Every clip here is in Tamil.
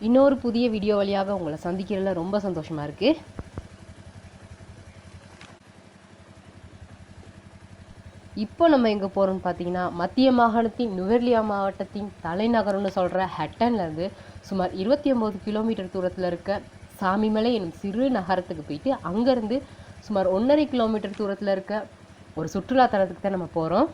இன்னொரு புதிய வீடியோ வழியாக உங்களை சந்திக்கிறதுல ரொம்ப சந்தோஷமாக இருக்குது இப்போ நம்ம எங்கே போகிறோம்னு பார்த்தீங்கன்னா மத்திய மாகாணத்தின் நுவர்லியா மாவட்டத்தின் தலைநகரம்னு சொல்கிற ஹட்டன்லேருந்து சுமார் இருபத்தி ஒம்பது கிலோமீட்டர் தூரத்தில் இருக்க சாமிமலை எனும் சிறு நகரத்துக்கு போயிட்டு அங்கேருந்து சுமார் ஒன்றரை கிலோமீட்டர் தூரத்தில் இருக்க ஒரு சுற்றுலா தலத்துக்கு தான் நம்ம போகிறோம்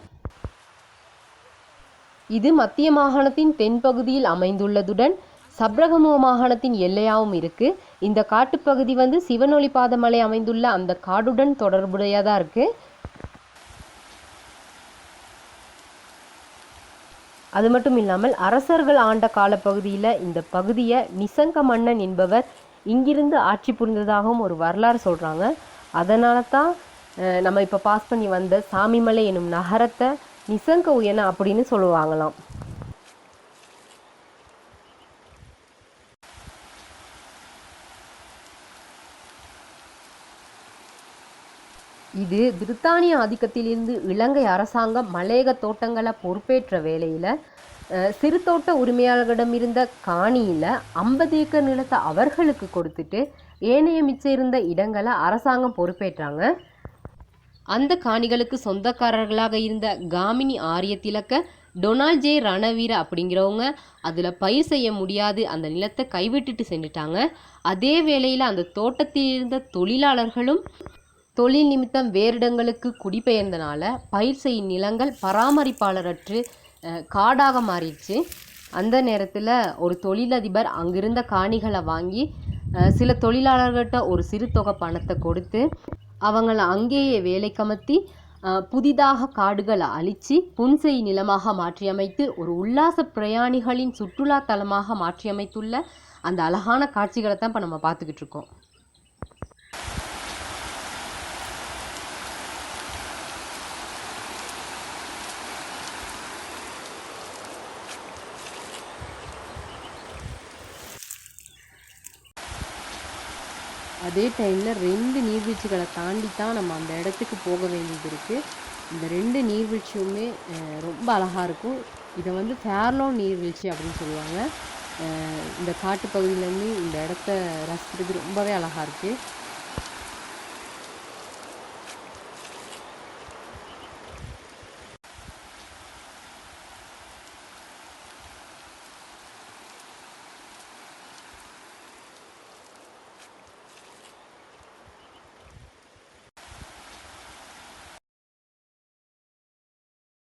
இது மத்திய மாகாணத்தின் தென்பகுதியில் அமைந்துள்ளதுடன் சப்ரகமோ மாகாணத்தின் எல்லையாகவும் இருக்குது இந்த காட்டுப்பகுதி வந்து சிவனொளி பாதமலை அமைந்துள்ள அந்த காடுடன் தொடர்புடையதாக இருக்குது அது மட்டும் இல்லாமல் அரசர்கள் ஆண்ட காலப்பகுதியில் இந்த பகுதியை நிசங்க மன்னன் என்பவர் இங்கிருந்து ஆட்சி புரிந்ததாகவும் ஒரு வரலாறு சொல்கிறாங்க அதனால தான் நம்ம இப்போ பாஸ் பண்ணி வந்த சாமிமலை எனும் நகரத்தை நிசங்க உயன அப்படின்னு சொல்லுவாங்களாம். இது பிரித்தானிய ஆதிக்கத்திலிருந்து இலங்கை அரசாங்கம் மலேக தோட்டங்களை பொறுப்பேற்ற வேளையில் சிறு தோட்ட உரிமையாளர்களிடம் இருந்த காணியில் ஐம்பது ஏக்கர் நிலத்தை அவர்களுக்கு கொடுத்துட்டு ஏனைய மிச்சம் இருந்த இடங்களை அரசாங்கம் பொறுப்பேற்றாங்க. அந்த காணிகளுக்கு சொந்தக்காரர்களாக இருந்த காமினி ஆரிய திலக்க டொனால்ட் ஜே ரணவீர அப்படிங்கிறவங்க அதில் பயிர் செய்ய முடியாது அந்த நிலத்தை கைவிட்டுட்டு சென்றுட்டாங்க. அதே வேளையில் அந்த தோட்டத்தில் இருந்த தொழிலாளர்களும் தொழில் நிமித்தம் வேறு இடங்களுக்கு குடிபெயர்ந்தனால பயிர் செய்யும் நிலங்கள் பராமரிப்பாளரற்று காடாக மாறிடுச்சு. அந்த நேரத்தில் ஒரு தொழிலதிபர் அங்கிருந்த காணிகளை வாங்கி சில தொழிலாளர்கள்ட்ட ஒரு சிறு தொகை பணத்தை கொடுத்து அவங்கள அங்கேயே வேலைக்கமர்த்தி கமத்தி புதிதாக காடுகளை அழித்து புன்செய் நிலமாக மாற்றியமைத்து ஒரு உல்லாச பிரயாணிகளின் சுற்றுலா தலமாக மாற்றியமைத்துள்ள அந்த அழகான காட்சிகளை தான் இப்போ நம்ம பார்த்துக்கிட்டு இருக்கோம். அதே டைமில் ரெண்டு நீர்வீழ்ச்சிகளை தாண்டி தான் நம்ம அந்த இடத்துக்கு போக வேண்டியது இருக்குது இந்த ரெண்டு நீர்வீழ்ச்சியுமே ரொம்ப அழகாக இருக்கும். இதை வந்து ஃபேர்லோ நீர்வீழ்ச்சி அப்படின்னு சொல்லுவாங்க. இந்த இந்த காட்டுப்பகுதியிலேருந்து இந்த இடத்த ரசிக்கிறதுக்கு ரொம்பவே அழகாக இருக்குது